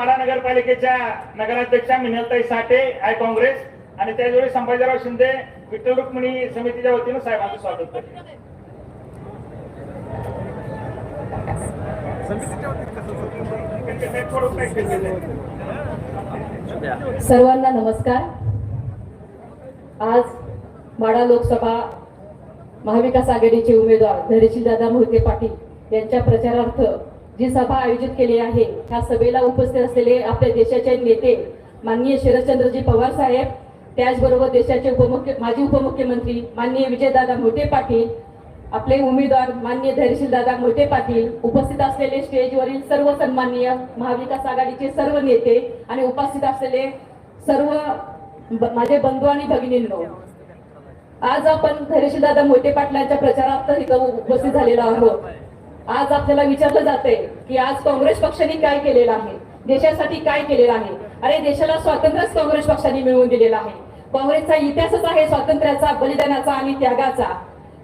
माढा नगरपालिकेच्या नगराध्यक्षा मिनलताई साठे आय काँग्रेस. आणि त्याचवेळी संभाजीराव शिंदे विठ्ठल रुक्मिणी समितीच्या वतीनं साहेबांचं स्वागत करते. सर्वांना नमस्कार. आज माडा लोकसभा महाविकास आघाडीचे उमेदवार धैर्यशील दादा मोहिते पाटील यांच्या प्रचारार्थ जी सभा आयोजित केली आहे ह्या सभेला उपस्थित असलेले आपल्या देशाचे नेते माननीय शरदचंद्रजी पवार साहेब त्याचबरोबर देशाचे उपमुख्य माजी उपमुख्यमंत्री माननीय विजयदादा मोठे पाटील आपले उमेदवार माननीय धैर्यशील दादा मोठे पाटील उपस्थित असलेले स्टेजवरील सर्व सन्माननीय महाविकास आघाडीचे सर्व नेते आणि उपस्थित असलेले सर्व माझे बंधू आणि भगिनींनो आज आपण धैर्यशील दादा मोठे पाटलांच्या प्रचारार्थ इथं उपस्थित झालेलो आहोत. आज आपल्याला विचारलं जातंय की आज काँग्रेस पक्षाने काय केलेलं आहे? देशासाठी काय केलेलं आहे? अरे देशाला स्वातंत्र्यच काँग्रेस पक्षाने मिळवून दिलेलं आहे. काँग्रेसचा इतिहासच आहे स्वातंत्र्याचा बलिदानाचा आणि त्यागाचा.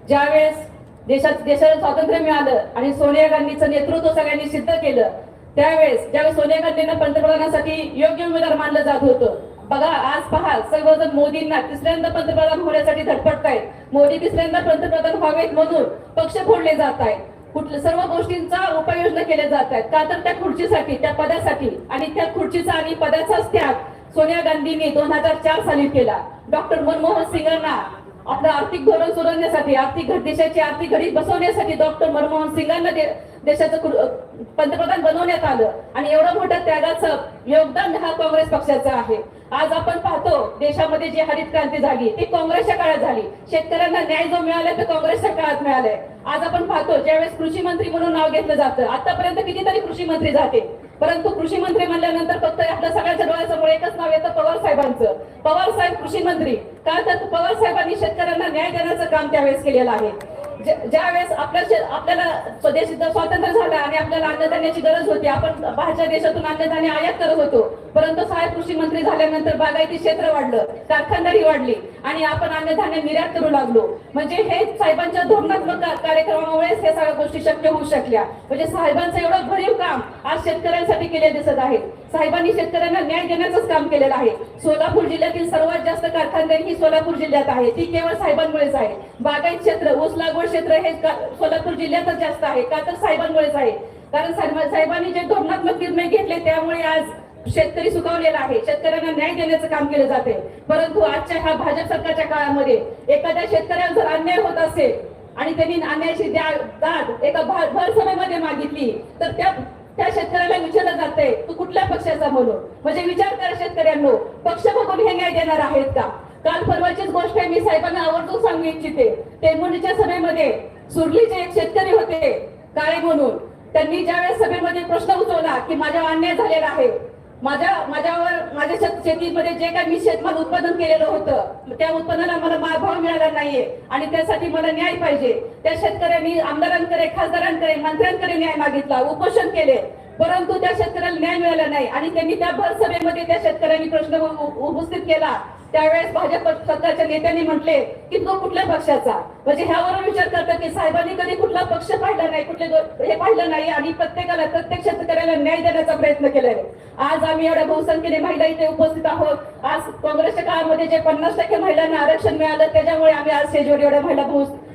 ज्यावेळेस देशात देशाला स्वातंत्र्य मिळालं आणि सोनिया गांधीचं नेतृत्व सगळ्यांनी सिद्ध केलं त्यावेळेस ज्यावेळेस सोनिया गांधींना पंतप्रधानासाठी योग्य उमेदवार मानलं जात होतं. बघा आज पहा सर्वजण मोदींना तिसऱ्यांदा पंतप्रधान होण्यासाठी धडपडतायत. मोदी तिसऱ्यांदा पंतप्रधान व्हावेत म्हणून पक्ष फोडले जात आहेत कुठल्या सर्व गोष्टींचा उपाययोजना केल्या जात आहेत का तर त्या खुर्चीसाठी त्या पदासाठी. आणि त्या खुर्चीचा आणि पदाचाच त्याग सोनिया गांधींनी दोन हजार चार साली केला. डॉक्टर मनमोहन सिंगांना आपलं आर्थिक धोरण सुधारण्यासाठी आर्थिक देशाची आर्थिक घडी बसवण्यासाठी डॉक्टर मनमोहन सिंगांना दे- देशाचं पंतप्रधान बनवण्यात आलं. आणि एवढं मोठं त्यागाचं योगदान हा काँग्रेस पक्षाचं आहे. आज आपण पाहतो देशामध्ये जी हरित क्रांती झाली ती काँग्रेसच्या काळात झाली. शेतकऱ्यांना न्याय जो मिळाला तो काँग्रेसच्या काळात मिळालाय. आज आपण पाहतो ज्यावेळेस कृषी मंत्री म्हणून नाव घेतलं जातं आतापर्यंत कितीतरी कृषी मंत्री जाते. परंतु कृषी मंत्री म्हणल्यानंतर फक्त आपल्या सगळ्याच्या डोळ्यासमोर एकच नाव येतं पवार साहेबांचं. पवार साहेब कृषी मंत्री. का तर पवार साहेबांनी शेतकऱ्यांना न्याय देण्याचं काम त्यावेळेस केलेलं आहे. ज्या- ज्यावेळेस आपल्या आपल्याला स्वदेश स्वातंत्र्य झालं आणि आपल्याला अन्नधान्याची गरज होती आपण बाहेरच्या देशातून अन्नधान्य आयात करत होतो. परंतु साहेब कृषी मंत्री झाल्यानंतर बागायती क्षेत्र वाढलं कारखानदारी वाढली. आणि आपण अन्नधान्य निर्यात करू लागलो. म्हणजे हे साहेबांच्या धोरणात्मक कार्यक्रमामुळेच हे सगळ्या गोष्टी शक्य होऊ शकल्या. म्हणजे साहेबांचं एवढं भरीव काम आज शेतकऱ्यांसाठी केले दिसत आहे. साहेबांनी शेतकऱ्यांना न्याय देण्याचंच काम केलेलं आहे. सोलापूर जिल्ह्यातील सर्वात जास्त कारखानदारी ही सोलापूर जिल्ह्यात आहे. ती केवळ साहेबांमुळेच आहे. बागायत क्षेत्र ऊस लागवड क्षेत्र हे सोलापूर जिल्ह्यातच जास्त आहे. का तर साहेबांमुळेच आहे. कारण साहेब- साहेबांनी जे धोरणात्मक निर्णय घेतले त्यामुळे आज शेतकरी सुखावलेला आहे. शेतकऱ्यांना न्याय देण्याचं काम केलं जाते. परंतु आजच्या ह्या भाजप सरकारच्या काळामध्ये एखाद्या शेतकऱ्याला जर अन्याय होत असेल आणि त्यांनी अन्यायाची द्या- दाद एका भर सभेमध्ये मागितली तर त्या त्या शेतकऱ्याला विचारलं जाते तू कुठल्या पक्षाचा म्हणून? म्हणजे विचार करा शेतकऱ्यांनो पक्ष बघून हे न्याय देणार आहेत का? काल परवाचीच गोष्ट आहे मी साहेबांना आवर्जून सांगू इच्छिते. तेमुंडीच्या सभेमध्ये सुरलीचे एक शेतकरी होते काळे म्हणून. त्यांनी ज्यावेळेस सभेमध्ये प्रश्न उचवला की माझ्यावर अन्याय झालेला आहे माझ्या माझ्यावर माझ्या शेतीमध्ये जे काही मी शेतमाल उत्पादन केलेलं होतं त्या उत्पादनाला मला भाव मिळाला नाहीये. आणि त्यासाठी मला न्याय पाहिजे. त्या शेतकऱ्यांनी आमदारांकडे खासदारांकडे मंत्र्यांकडे न्याय मागितला उपोषण केले. परंतु त्या शेतकऱ्याला न्याय मिळाला नाही. आणि त्यांनी त्या भरसभेमध्ये त्या शेतकऱ्यांनी प्रश्न उपस्थित केला. त्यावेळेस भाजप सरकारच्या नेत्यांनी म्हटले की तो कुठल्या पक्षाचा? म्हणजे ह्यावरून विचार करतात की साहेबांनी कधी कुठला पक्ष पाहिला नाही कुठले हे पाहिलं नाही. आणि प्रत्येकाला प्रत्येक शेतकऱ्याला न्याय देण्याचा प्रयत्न केलाय. आज आम्ही एवढ्या बहुसंख्येने महिला इथे उपस्थित आहोत. आज काँग्रेसच्या काळामध्ये जे पन्नास टक्के महिलांना आरक्षण मिळालं त्याच्यामुळे आम्ही आज स्टेजवर एवढ्या महिला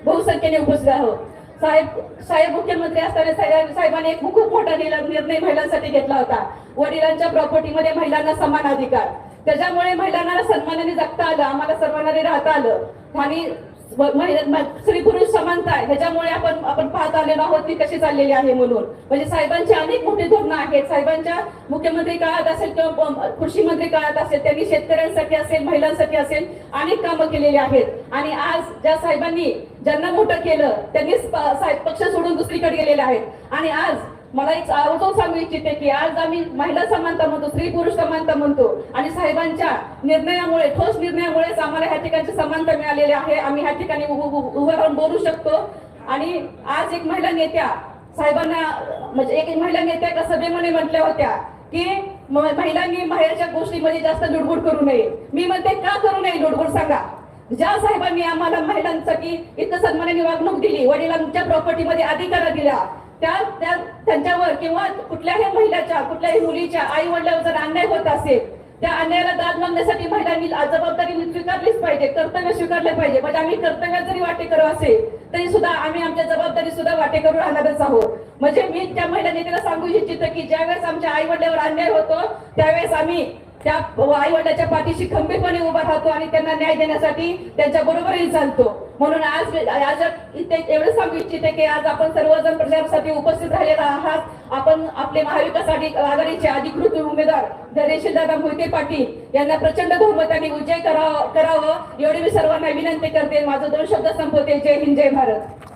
बहुसंख्येने उपस्थित आहोत. साहेब साहेब मुख्यमंत्री असताना साहेब- साहेबांनी एक खूप मोठा निर्णय महिलांसाठी घेतला होता. वडिलांच्या प्रॉपर्टीमध्ये महिलांना समान अधिकार. त्याच्यामुळे महिलांना सन्मानाने जगता आलं आम्हाला सर्वांना राहता आलं. आणि स्त्री पुरुष समानता आहे. ह्याच्यामुळे आपण आपण पाहत आलेलो आहोत ती कशी चाललेली आहे म्हणून म्हणजे साहेबांची अनेक मोठी धोरणं आहेत. साहेबांच्या मुख्यमंत्री काळात असेल किंवा कृषी मंत्री काळात असेल त्यांनी शेतकऱ्यांसाठी असेल महिलांसाठी असेल अनेक कामं केलेली आहेत. आणि आज ज्या साहेबांनी ज्यांना मोठं केलं त्यांनी साहेब पक्ष सोडून दुसरीकडे गेलेले आहेत. आणि आज मला एक आवर्जून सांगू इच्छिते की आज आम्ही महिला समानता म्हणतो स्त्री पुरुष समानता म्हणतो आणि साहेबांच्या निर्णयामुळे ठोस निर्णयामुळेच आम्हाला ह्या ठिकाणची समानता मिळालेली आहे. आम्ही ह्या ठिकाणी उभं राहून बोलू शकतो. आणि आज एक महिला नेत्या साहेबांना म्हणजे एक महिला नेत्या एका सभेमध्ये म्हटल्या होत्या की महिलांनी बाहेरच्या गोष्टीमध्ये जास्त लुडबुड करू नये. मी म्हणते का करू नये लुडबुड सांगा. ज्या साहेबांनी आम्हाला महिलांसाठी इतकं सन्मानाने वागणूक दिली वडिलांच्या प्रॉपर्टीमध्ये अधिकार दिला त्या त्या त्यांच्यावर किंवा कुठल्याही महिलाच्या कुठल्याही मुलीच्या आई वडिलांवर जर अन्याय होत असेल त्या अन्यायाला दाद मागण्यासाठी महिलांनी जबाबदारी स्वीकारलीच पाहिजे कर्तव्य स्वीकारले पाहिजे. म्हणजे आम्ही कर्तव्य जरी वाटेकरू असेल तरी सुद्धा आम्ही आमच्या जबाबदारी सुद्धा वाटेकरू राहणारच आहोत. म्हणजे मी त्या महिला नेत्याला सांगू इच्छितो की ज्यावेळेस आमच्या आई वडिलांवर अन्याय होतो त्यावेळेस आम्ही त्या आई वडिलाच्या पाठीशी खंबीरपणे उभा राहतो आणि त्यांना न्याय देण्यासाठी त्यांच्या बरोबरही चालतो. म्हणून आज आज इथे एवढं सांगू इच्छिते की आज आपण सर्वजण प्रचारासाठी उपस्थित राहिलेला आहात. आपण आपले महाविकास आघाडीचे अधिकृत उमेदवार धैर्यशील दादा मोहिते पाटील यांना प्रचंड बहुमताने विजय करावं करावं. एवढी मी सर्वांना विनंती करते. माझं दोन शब्द संपवते. जय हिंद जय भारत.